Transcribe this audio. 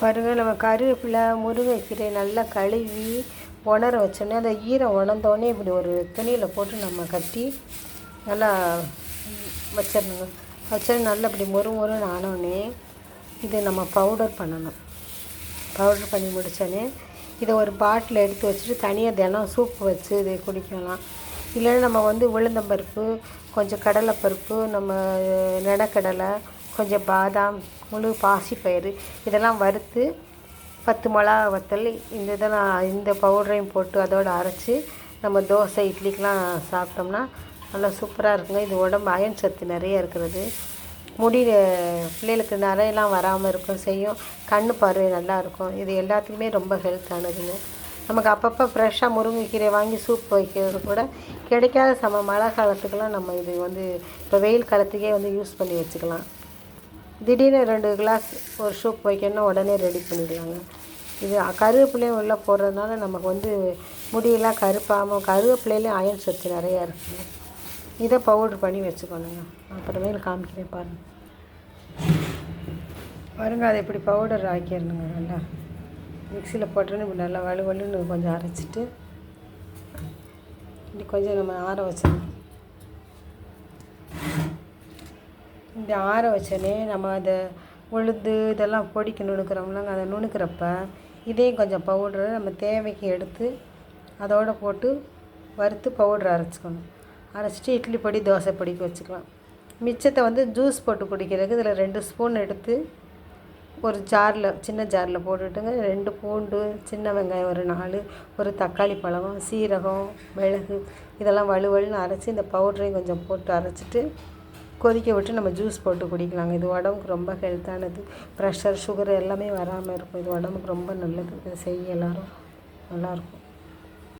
பாருங்கள் நம்ம கருவேப்பிலை முருங்கைக்கீரை நல்லா கழுவி உணர வச்சோன்னே அந்த ஈரம் உணர்ந்தோடனே இப்படி ஒரு துணியில் போட்டு நம்ம கட்டி நல்லா வச்சிடணுங்க. வச்சு நல்லா இப்படி மொறு மொறுன்னு ஆனோடனே இதை நம்ம பவுடர் பண்ணணும். பவுடர் பண்ணி முடித்தோடனே இதை ஒரு பாட்டில் எடுத்து வச்சுட்டு தனியாக தினம் சூப் வச்சு இதை குடிக்கலாம். இல்லைன்னா நம்ம வந்து உளுந்தம்பருப்பு கொஞ்சம் கடலைப்பருப்பு நம்ம நிலக்கடலை கொஞ்சம் பாதாம் முழு பாசிப்பயிறு இதெல்லாம் வறுத்து பத்து மிளகா வத்தல் இந்த இதெல்லாம் இந்த பவுடரையும் போட்டு அதோடு அரைச்சி நம்ம தோசை இட்லிக்கெலாம் சாப்பிட்டோம்னா நல்லா சூப்பராக இருக்குங்க. இது உடம்பு அயன் சத்து நிறைய இருக்கிறது. முடி பிள்ளைகளுக்கு நிறையெல்லாம் வராமல் இருக்கும் செய்யும். கண் பார்வை நல்லா இருக்கும். இது எல்லாத்துக்குமே ரொம்ப ஹெல்த்தானதுங்க. நமக்கு அப்பப்போ ஃப்ரெஷ்ஷாக முருங்கைக்கீரை வாங்கி சூப் வைக்கிறது கூட கிடைக்காத சம மழை காலத்துக்கெல்லாம் நம்ம இது வந்து இப்போ வெயில் காலத்துக்கே வந்து யூஸ் பண்ணி வச்சுக்கலாம். திடீர்னு ரெண்டு கிளாஸ் ஒரு சூப் வைக்கணும்னா உடனே ரெடி பண்ணிடலாங்க இது கருவேப்பிலையும் உள்ளே போடுறதுனால நமக்கு வந்து முடியெல்லாம் கருப்பாமல் கருவேப்பிலையிலையும் அயன் சத்து நிறையா இருக்குங்க இதை பவுட்ரு பண்ணி வச்சுக்கணுங்க. அப்புறமேல் காமிக்கிறேன் பாருங்கள் பாருங்க அதை இப்படி பவுடர் ஆக்கிடணுங்க நல்லா. மிக்சியில் போட்டோன்னு இப்படி நல்லா வலு வலுன்னு கொஞ்சம் அரைச்சிட்டு இப்படி கொஞ்சம் நம்ம ஆற வச்சிடணும். இந்த ஆற வச்சோடனே நம்ம அதை உளுந்து இதெல்லாம் பொடிக்கு நுணுக்கிறோம்லாங்க அதை நுணுக்கிறப்ப இதையும் கொஞ்சம் பவுட்ரு நம்ம தேவைக்கு எடுத்து அதோடு போட்டு வறுத்து பவுட்ரு அரைச்சிக்கணும். அரைச்சிட்டு இட்லி பொடி தோசை பொடிக்கு வச்சுக்கலாம். மிச்சத்தை வந்து ஜூஸ் போட்டு குடிக்கிறதுக்கு இதில் ரெண்டு ஸ்பூன் எடுத்து ஒரு ஜாரில் சின்ன ஜாரில் போட்டுட்டுங்க. ரெண்டு பூண்டு சின்ன வெங்காயம் ஒரு நாலு ஒரு தக்காளி பழம் சீரகம் மிளகு இதெல்லாம் வலுவலுன்னு அரைச்சி இந்த பவுடரையும் கொஞ்சம் போட்டு அரைச்சிட்டு கொதிக்க விட்டு நம்ம ஜூஸ் போட்டு குடிக்கலாங்க. இது உடம்புக்கு ரொம்ப ஹெல்த்தானது ப்ரெஷர் சுகர் எல்லாமே வராமல் இருக்கும். இது உடம்புக்கு ரொம்ப நல்லது. இதை செய்ய எல்லோரும் நல்லாயிருக்கும்